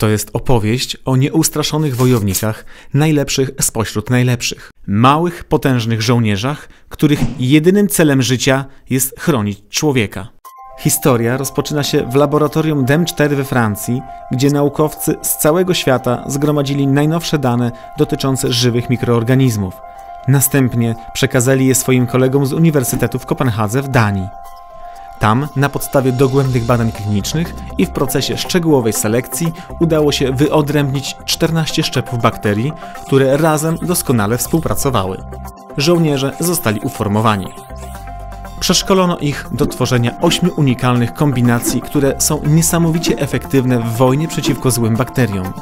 To jest opowieść o nieustraszonych wojownikach, najlepszych spośród najlepszych. Małych, potężnych żołnierzach, których jedynym celem życia jest chronić człowieka. Historia rozpoczyna się w laboratorium DEM4 we Francji, gdzie naukowcy z całego świata zgromadzili najnowsze dane dotyczące żywych mikroorganizmów. Następnie przekazali je swoim kolegom z Uniwersytetu w Kopenhadze w Danii. Tam, na podstawie dogłębnych badań klinicznych i w procesie szczegółowej selekcji, udało się wyodrębnić 14 szczepów bakterii, które razem doskonale współpracowały. Żołnierze zostali uformowani. Przeszkolono ich do tworzenia ośmiu unikalnych kombinacji, które są niesamowicie efektywne w wojnie przeciwko złym bakteriom.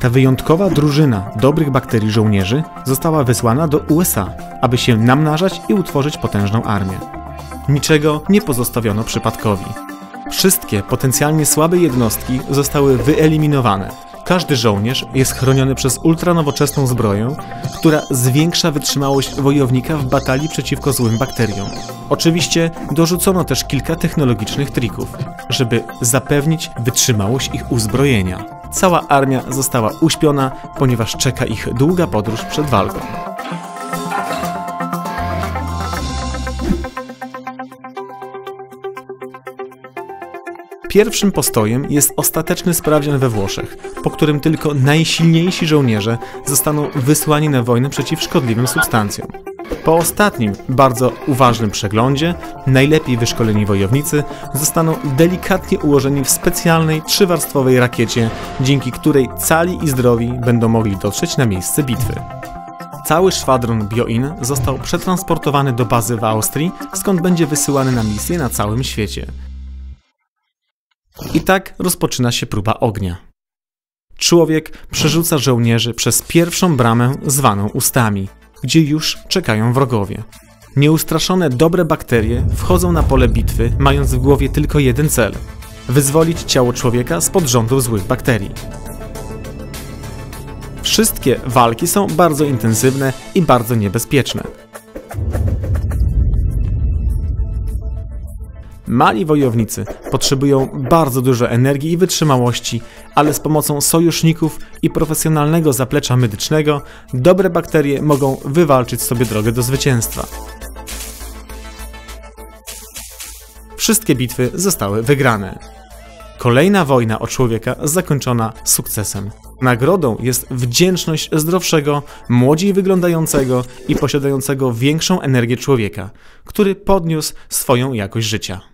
Ta wyjątkowa drużyna dobrych bakterii żołnierzy została wysłana do USA, aby się namnażać i utworzyć potężną armię. Niczego nie pozostawiono przypadkowi. Wszystkie potencjalnie słabe jednostki zostały wyeliminowane. Każdy żołnierz jest chroniony przez ultranowoczesną zbroję, która zwiększa wytrzymałość wojownika w batalii przeciwko złym bakteriom. Oczywiście dorzucono też kilka technologicznych trików, żeby zapewnić wytrzymałość ich uzbrojenia. Cała armia została uśpiona, ponieważ czeka ich długa podróż przed walką. Pierwszym postojem jest ostateczny sprawdzian we Włoszech, po którym tylko najsilniejsi żołnierze zostaną wysłani na wojnę przeciw szkodliwym substancjom. Po ostatnim, bardzo uważnym przeglądzie, najlepiej wyszkoleni wojownicy zostaną delikatnie ułożeni w specjalnej trzywarstwowej rakiecie, dzięki której cali i zdrowi będą mogli dotrzeć na miejsce bitwy. Cały szwadron Bioin został przetransportowany do bazy w Austrii, skąd będzie wysyłany na misje na całym świecie. I tak rozpoczyna się próba ognia. Człowiek przerzuca żołnierzy przez pierwszą bramę zwaną ustami, gdzie już czekają wrogowie. Nieustraszone dobre bakterie wchodzą na pole bitwy, mając w głowie tylko jeden cel wyzwolić ciało człowieka spod rządów złych bakterii. Wszystkie walki są bardzo intensywne i bardzo niebezpieczne. Mali wojownicy potrzebują bardzo dużo energii i wytrzymałości, ale z pomocą sojuszników i profesjonalnego zaplecza medycznego dobre bakterie mogą wywalczyć sobie drogę do zwycięstwa. Wszystkie bitwy zostały wygrane. Kolejna wojna o człowieka zakończona sukcesem. Nagrodą jest wdzięczność zdrowszego, młodziej wyglądającego i posiadającego większą energię człowieka, który podniósł swoją jakość życia.